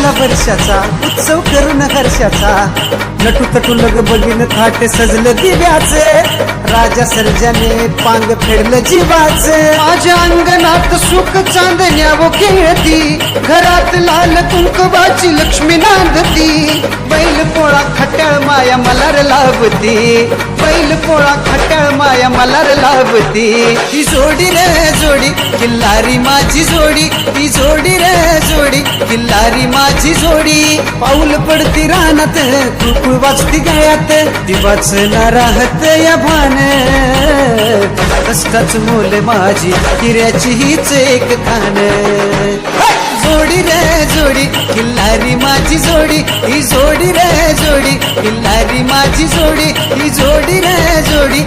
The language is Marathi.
आला वर्षाचा उत्सव करून हर्षाचा. नटू तटू लग बघीन थाट सजलं दिव्याचे. राजा सर्जाने पांग फेडलं जीवाचे. माझ्या अंगणात सुख चांदण्याव खेळती. घरात लाल कुंकवाची लक्ष्मी नांदती. बैल पोळा खट्याळ माया मला लाभती बैल पोळा खट्याळ माया मला लाभती ही जोडी रे जोडी किल्लारी माझी जोडी. ती जोडी रे जोडी किल्लारी माझी जोडी. पाऊल पडती रानात कुळकुळ वाचती गळ्यात ती वाचला राहत या भान. कष्टाच मोल माझी हिऱ्याची हीच एक खान जोडी रे जोडी किल्लारी माझी जोडी. ही जोडी रे जोडी किल्लारी माझी जोडी. ही जोडी रे जोडी